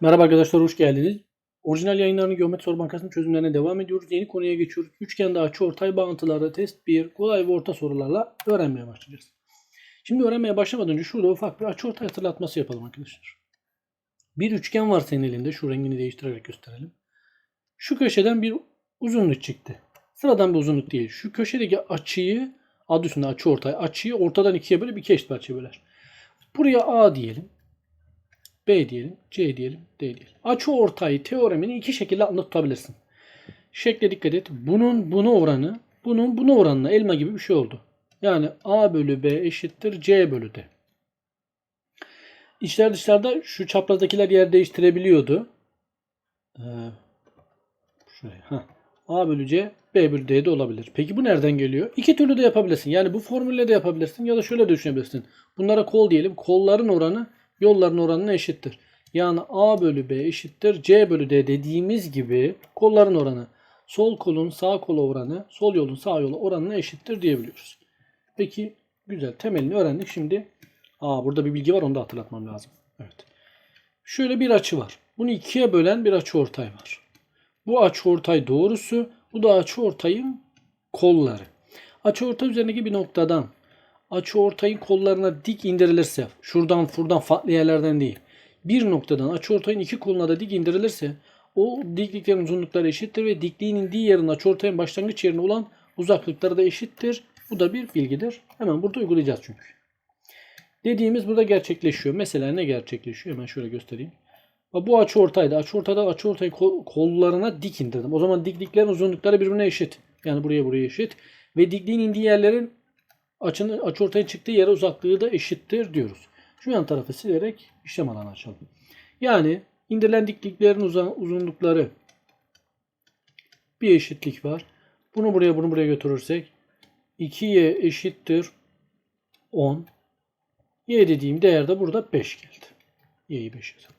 Merhaba arkadaşlar hoş geldiniz. Orijinal yayınlarını Geometri Soru Bankası'nın çözümlerine devam ediyoruz. Yeni konuya geçiyoruz. Üçgende açı ortay bağıntıları test 1 kolay ve orta sorularla öğrenmeye başlayacağız. Şimdi öğrenmeye başlamadan önce şurada ufak bir açı ortay hatırlatması yapalım arkadaşlar. Bir üçgen var senin elinde. Şu rengini değiştirerek gösterelim. Şu köşeden bir uzunluk çıktı. Sıradan bir uzunluk değil. Şu köşedeki açıyı adı üstünde açı ortay. Açıyı ortadan ikiye bölüp iki eşit parçaya böler. Buraya A diyelim. B diyelim, C diyelim, D diyelim. Açı ortay teoremini iki şekilde anlatabilirsin. Şekle dikkat et. Bunun buna oranı, bunun buna oranına elma gibi bir şey oldu. Yani A bölü B eşittir C bölü D. İçler dışlarda şu çaprazdakiler yer değiştirebiliyordu. Ee, şuraya. Heh. A bölü C, B bölü D de olabilir. Peki bu nereden geliyor? İki türlü de yapabilirsin. Yani bu formülle de yapabilirsin ya da şöyle düşünebilirsin. Bunlara kol diyelim. Kolların oranı yolların oranına eşittir. Yani A bölü B eşittir C bölü D dediğimiz gibi kolların oranı sol kolun sağ kola oranı sol yolun sağ yola oranına eşittir diyebiliyoruz. Peki güzel temelini öğrendik. Şimdi Aa burada bir bilgi var onu da hatırlatmam lazım. Evet. Şöyle bir açı var. Bunu ikiye bölen bir açı ortay var. Bu açı ortay doğrusu bu da açı ortayın kolları. Açı ortay üzerindeki bir noktadan açı ortayın kollarına dik indirilirse şuradan buradan farklı yerlerden değil. Bir noktadan açı ortayın iki koluna da dik indirilirse o dikliklerin uzunlukları eşittir ve dikliğin indiği yerin açı ortayın başlangıç yerine olan uzaklıkları da eşittir. Bu da bir bilgidir. Hemen burada uygulayacağız çünkü. Dediğimiz burada gerçekleşiyor. Mesela ne gerçekleşiyor? Hemen şöyle göstereyim. Bu açı ortaydı. Açı ortada açı ortayı kol- kollarına dik indirdim. O zaman dikliklerin uzunlukları birbirine eşit. Yani buraya buraya eşit. Ve dikliğin indiği yerlerin açının açı ortaya çıktığı yere uzaklığı da eşittir diyoruz. Şu yan tarafı silerek işlem alanı açalım. Yani indirilen dikliklerin uzunlukları bir eşitlik var. Bunu buraya bunu buraya götürürsek 2y eşittir 10. Y dediğim değer de burada 5 geldi. Y'yi 5 yazalım.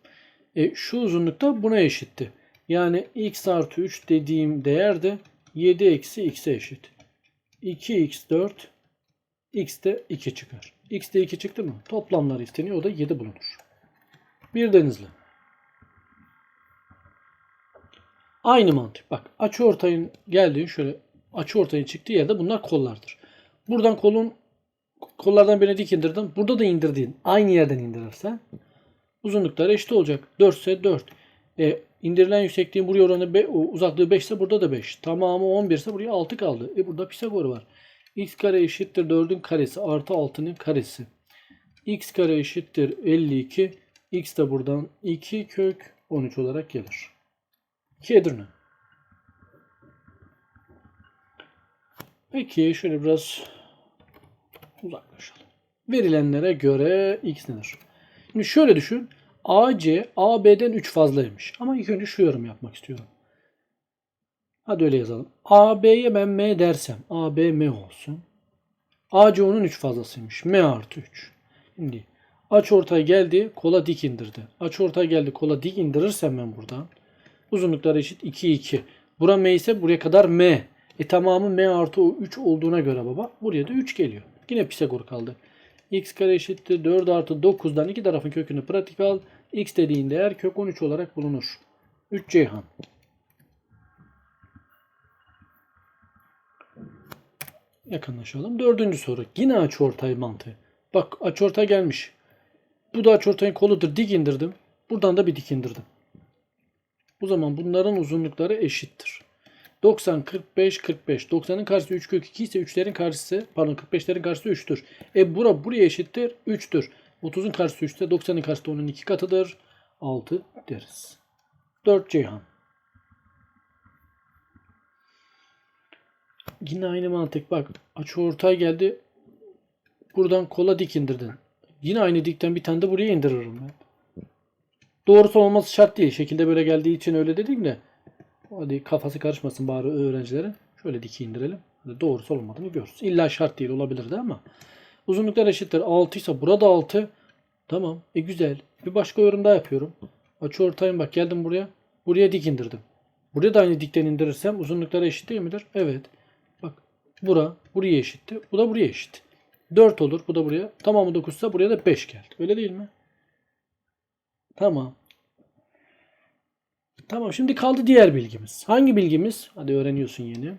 E, şu uzunlukta buna eşitti. Yani x artı 3 dediğim değer de 7 eksi x'e eşit. 2x4 x de 2 çıkar. x de 2 çıktı mı? Toplamlar isteniyor. O da 7 bulunur. Bir denizli. Aynı mantık. Bak açı ortayın geldiği şöyle açı ortayın çıktığı yerde bunlar kollardır. Buradan kolun kollardan birine dik indirdim. Burada da indirdiğin aynı yerden indirirsen uzunlukları eşit olacak. 4 ise 4. E, indirilen yüksekliğin buraya oranı be, uzaklığı 5 ise burada da 5. Tamamı 11 ise buraya 6 kaldı. E burada Pisagor var. X kare eşittir 4'ün karesi artı 6'nın karesi. x kare eşittir 52. x de buradan 2 kök 13 olarak gelir. 2 Edirne. Peki şöyle biraz uzaklaşalım. Verilenlere göre x nedir? Şimdi şöyle düşün. AC AB'den 3 fazlaymış. Ama ilk önce şu yorum yapmak istiyorum. Hadi öyle yazalım. AB'ye ben M dersem AB M olsun. AC onun 3 fazlasıymış. M artı 3. Şimdi aç ortay geldi kola dik indirdi. Aç ortay geldi kola dik indirirsem ben buradan. Uzunluklar eşit 2 2. Bura M ise buraya kadar M. E tamamı M artı 3 olduğuna göre baba buraya da 3 geliyor. Yine Pisagor kaldı. x kare eşittir 4 artı 9'dan iki tarafın kökünü pratik al. x dediğin değer kök 13 olarak bulunur. 3 Ceyhan. Yakınlaşalım. Dördüncü soru. Yine açıortay mantığı. Bak açıortay gelmiş. Bu da açıortayın koludur. Dik indirdim. Buradan da bir dik indirdim. O zaman bunların uzunlukları eşittir. 90, 45, 45. 90'ın karşısı 3 kök 2 ise 3'lerin karşısı pardon 45'lerin karşısı 3'tür. E bura buraya eşittir 3'tür. 30'un karşısı 3 ise 90'ın karşısı da onun 2 katıdır. 6 deriz. 4 Ceyhan. Yine aynı mantık bak. Açı ortay geldi. Buradan kola dik indirdin. Yine aynı dikten bir tane de buraya indiririm ben. Doğrusu olması şart değil. Şekilde böyle geldiği için öyle dedim de. Hadi kafası karışmasın bari öğrencilerin. Şöyle diki indirelim. Doğrusu olmadığını görürüz. İlla şart değil olabilirdi ama. Uzunluklar eşittir. 6 ise burada 6. Tamam. E güzel. Bir başka yorum daha yapıyorum. Açı ortayım bak geldim buraya. Buraya dik indirdim. Buraya da aynı dikten indirirsem uzunlukları eşit değil midir? Evet. Bura buraya eşitti. Bu da buraya eşit. 4 olur. Bu da buraya. Tamamı 9 ise buraya da 5 geldi. Öyle değil mi? Tamam. Tamam şimdi kaldı diğer bilgimiz. Hangi bilgimiz? Hadi öğreniyorsun yeni.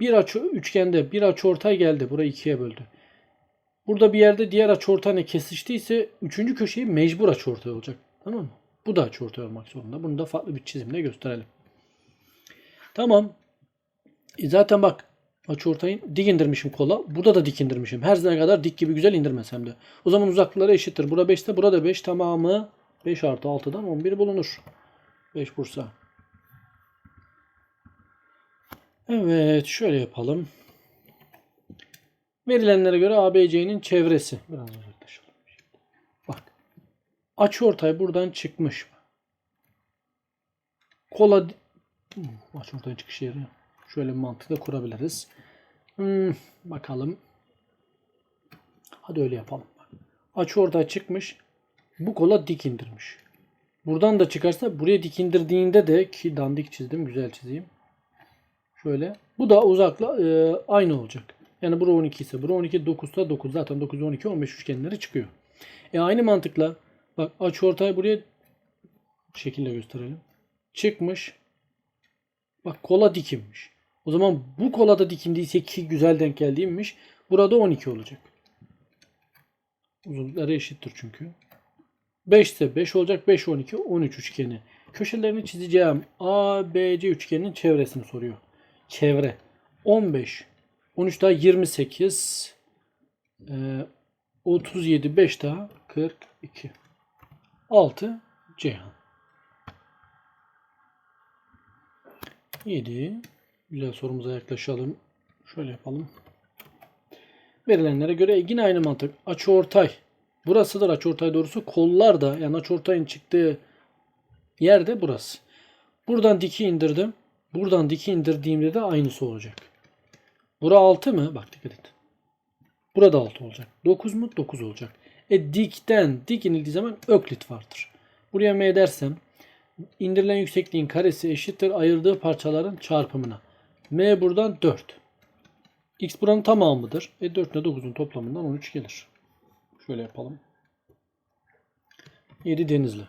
Bir açı üçgende bir açı ortay geldi. Burayı ikiye böldü. Burada bir yerde diğer açı ortayla kesiştiyse üçüncü köşeyi mecbur açı ortay olacak. Tamam mı? Bu da açı ortay olmak zorunda. Bunu da farklı bir çizimle gösterelim. Tamam. E zaten bak açı ortayı dik indirmişim kola. Burada da dik indirmişim. Her ne kadar dik gibi güzel indirmesem de. O zaman uzaklıkları eşittir. Burada 5 ise burada 5 tamamı 5 artı 6'dan 11 bulunur. 5 Bursa. Evet şöyle yapalım. Verilenlere göre ABC'nin çevresi. Biraz uzaklaşalım. Bak. Açıortay buradan çıkmış. Kola Hmm, açıortay çıkış yeri. Şöyle bir mantıkla kurabiliriz. Hmm, bakalım. Hadi öyle yapalım. Açıortay çıkmış. Bu kola dik indirmiş. Buradan da çıkarsa buraya dik indirdiğinde de ki dandik çizdim. Güzel çizeyim. Şöyle. Bu da uzakla e, aynı olacak. Yani bura 12 ise bura 12 9 ise 9. Zaten 9 12 15 üçgenleri çıkıyor. E aynı mantıkla bak açıortay buraya bu şekilde gösterelim. Çıkmış. Bak kola dikilmiş. O zaman bu kola da dikindiyse ki güzel denk geldiğimmiş. Burada 12 olacak. Uzunlukları eşittir çünkü. 5 ise 5 olacak. 5 12 13 üçgeni. Köşelerini çizeceğim. A, B, C üçgeninin çevresini soruyor. Çevre. 15. 13 daha 28. Ee, 37. 5 daha 42. 6. Ceyhan. 7. Güzel sorumuza yaklaşalım. Şöyle yapalım. Verilenlere göre yine aynı mantık. Açıortay. Burasıdır açıortay doğrusu. Kollar da yani açıortayın çıktığı yerde burası. Buradan diki indirdim. Buradan diki indirdiğimde de aynısı olacak. Bura 6 mı? Bak dikkat et. Burada 6 olacak. 9 mu? 9 olacak. E dikten dik inildiği zaman öklit vardır. Buraya m dersem indirilen yüksekliğin karesi eşittir ayırdığı parçaların çarpımına. M buradan 4. X buranın tamamıdır. E 4 ile 9'un toplamından 13 gelir. Şöyle yapalım. 7 denizli.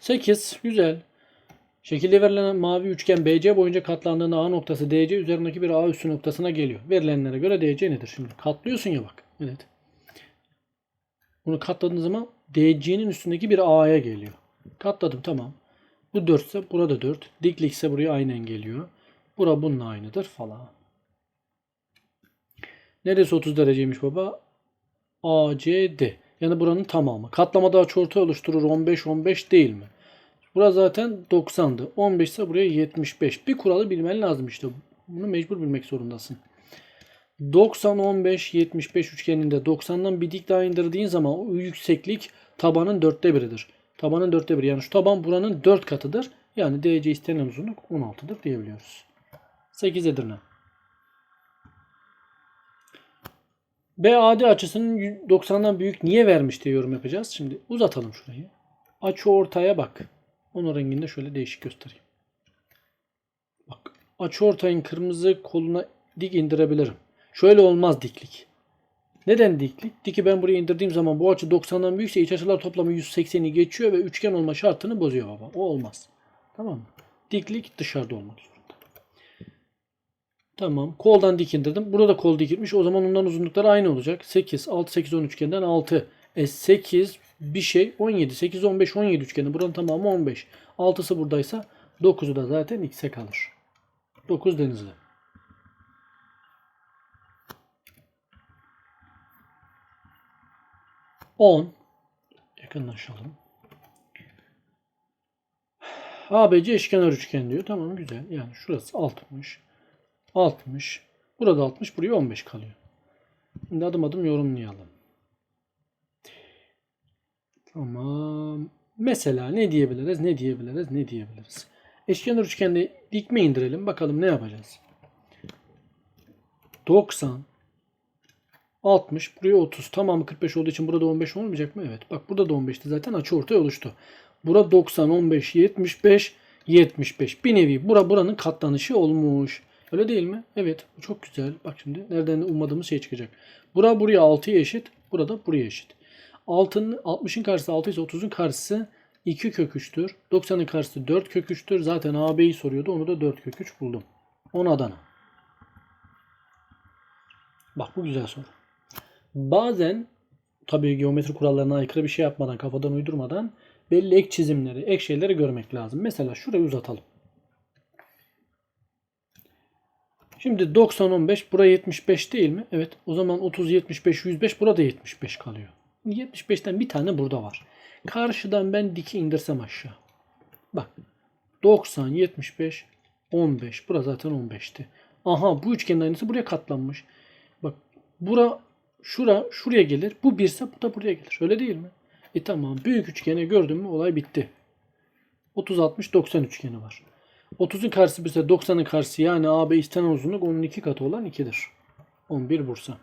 Sekiz. Güzel. Şekilde verilen mavi üçgen BC boyunca katlandığında A noktası DC üzerindeki bir A üssü noktasına geliyor. Verilenlere göre DC nedir? Şimdi katlıyorsun ya bak. Evet. Bunu katladığın zaman DC'nin üstündeki bir A'ya geliyor. Katladım tamam. Bu 4 ise burada 4. Diklik ise buraya aynen geliyor. Bura bununla aynıdır falan. Neresi 30 dereceymiş baba? ACD. Yani buranın tamamı. Katlamada açıortay oluşturur 15 15 değil mi? Bura zaten 90'dı. 15 ise buraya 75. Bir kuralı bilmen lazım işte. Bunu mecbur bilmek zorundasın. 90 15 75 üçgeninde 90'dan bir dik daha indirdiğin zaman o yükseklik tabanın dörtte biridir. Tabanın dörtte biri. Yani şu taban buranın 4 katıdır. Yani DC istenilen uzunluk 16'dır diyebiliyoruz. 8 Edirne. BAD açısının 90'dan büyük niye vermiş diye yorum yapacağız. Şimdi uzatalım şurayı. Açı ortaya bak. Onun rengini de şöyle değişik göstereyim. Bak açı ortayın kırmızı koluna dik indirebilirim. Şöyle olmaz diklik. Neden diklik? Diki ben buraya indirdiğim zaman bu açı 90'dan büyükse iç açılar toplamı 180'i geçiyor ve üçgen olma şartını bozuyor baba. O olmaz. Tamam mı? Diklik dışarıda olmak zorunda. Tamam. Koldan dik indirdim. Burada da kol dikilmiş. O zaman onların uzunlukları aynı olacak. 8, 6, 8, 10 üçgenden 6. E 8 bir şey 17. 8, 15, 17 üçgeni. Buranın tamamı 15. 6'sı buradaysa 9'u da zaten x'e kalır. 9 denizli. On. Yakınlaşalım. ABC eşkenar üçgen diyor. Tamam güzel. Yani şurası 60. 60. Burada 60. Buraya 15 kalıyor. Şimdi adım adım yorumlayalım. Tamam. Mesela ne diyebiliriz? Ne diyebiliriz? Ne diyebiliriz? Eşkenar üçgende dikme indirelim. Bakalım ne yapacağız? 90 60 buraya 30. Tamamı 45 olduğu için burada 15 olmayacak mı? Evet. Bak burada da 15'ti zaten açı ortaya oluştu. Bura 90 15 75 75. Bir nevi bura buranın katlanışı olmuş. Öyle değil mi? Evet. Çok güzel. Bak şimdi nereden ummadığımız şey çıkacak. Bura buraya 6'ya eşit. Burada buraya eşit. 6'nın 60'ın karşısı 6 ise 30'un karşısı 2 kök 3'tür. 90'ın karşısı 4 kök 3'tür. Zaten AB'yi soruyordu. Onu da 4 kök 3 buldum. 10 Adana. Bak bu güzel soru. Bazen tabii geometri kurallarına aykırı bir şey yapmadan, kafadan uydurmadan belli ek çizimleri, ek şeyleri görmek lazım. Mesela şurayı uzatalım. Şimdi 90 15 buraya 75 değil mi? Evet. O zaman 30 75 105 burada 75 kalıyor. 75'ten bir tane burada var. Karşıdan ben diki indirsem aşağı. Bak. 90 75 15. Bura zaten 15'ti. Aha bu üçgenin aynısı buraya katlanmış. Bak bura şura şuraya gelir. Bu birse bu da buraya gelir. Öyle değil mi? E tamam. Büyük üçgeni gördün mü olay bitti. 30 60 90 üçgeni var. 30'un karşısı ise 90'ın karşısı yani AB istenen uzunluk onun iki katı olan 2'dir. 11 Bursa.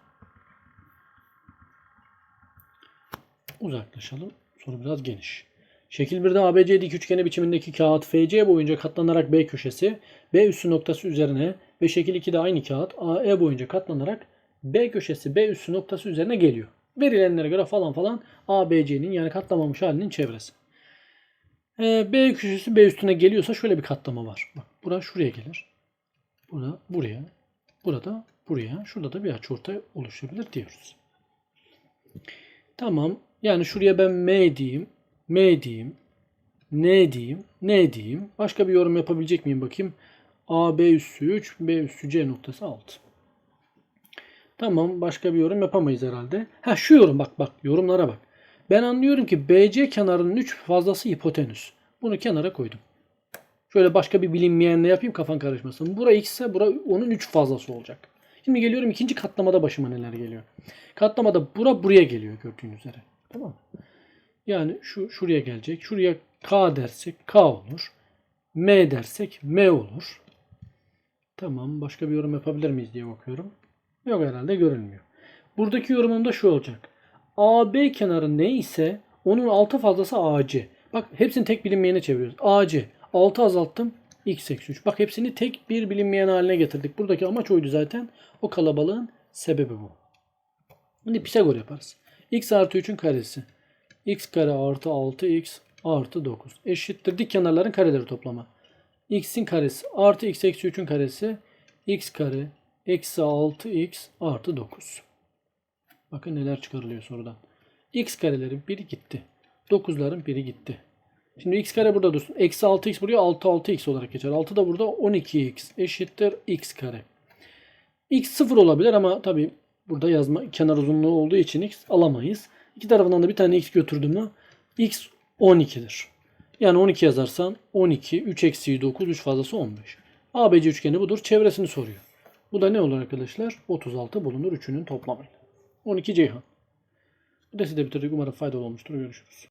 Uzaklaşalım. Soru biraz geniş. Şekil 1'de ABC dik üçgeni biçimindeki kağıt FC boyunca katlanarak B köşesi B üssü noktası üzerine ve şekil 2'de aynı kağıt AE boyunca katlanarak B köşesi B üssü noktası üzerine geliyor. Verilenlere göre falan falan ABC'nin yani katlamamış halinin çevresi. Ee, B köşesi B üstüne geliyorsa şöyle bir katlama var. Bak bura şuraya gelir. Bura buraya. Burada buraya. Şurada da bir açıortay oluşabilir diyoruz. Tamam. Yani şuraya ben M diyeyim. M diyeyim. N diyeyim. N diyeyim. Başka bir yorum yapabilecek miyim bakayım. A, B üssü 3, B üssü C noktası 6. Tamam. Başka bir yorum yapamayız herhalde. Ha şu yorum bak bak. Yorumlara bak. Ben anlıyorum ki BC kenarının 3 fazlası hipotenüs. Bunu kenara koydum. Şöyle başka bir bilinmeyenle yapayım kafan karışmasın. Bura x ise bura onun 3 fazlası olacak. Şimdi geliyorum ikinci katlamada başıma neler geliyor. Katlamada bura buraya geliyor gördüğünüz üzere. Tamam mı? Yani şu şuraya gelecek. Şuraya K dersek K olur. M dersek M olur. Tamam. Başka bir yorum yapabilir miyiz diye bakıyorum. Yok herhalde görünmüyor. Buradaki yorumum da şu olacak. AB kenarı ne ise onun altı fazlası AC. Bak hepsini tek bilinmeyene çeviriyoruz. AC. 6 azalttım. X eksi 3. Bak hepsini tek bir bilinmeyen haline getirdik. Buradaki amaç oydu zaten. O kalabalığın sebebi bu. Şimdi Pisagor yaparız. X artı 3'ün karesi. X kare artı 6x artı 9. Eşittir dik kenarların kareleri toplama. X'in karesi artı x eksi 3'ün karesi. X kare eksi 6x artı 9. Bakın neler çıkarılıyor sorudan. X karelerin biri gitti. 9'ların biri gitti. Şimdi x kare burada dursun. Eksi 6x buraya 6 6x olarak geçer. 6 da burada 12x eşittir x kare. x 0 olabilir ama tabi burada yazma kenar uzunluğu olduğu için x alamayız. İki tarafından da bir tane x götürdüm mü x 12'dir. Yani 12 yazarsan 12, 3 eksiği 9, 3 fazlası 15. ABC üçgeni budur. Çevresini soruyor. Bu da ne olur arkadaşlar? 36 bulunur. Üçünün toplamıyla. 12 Ceyhan. Bu dersi de bitirdik. Umarım faydalı olmuştur. Görüşürüz.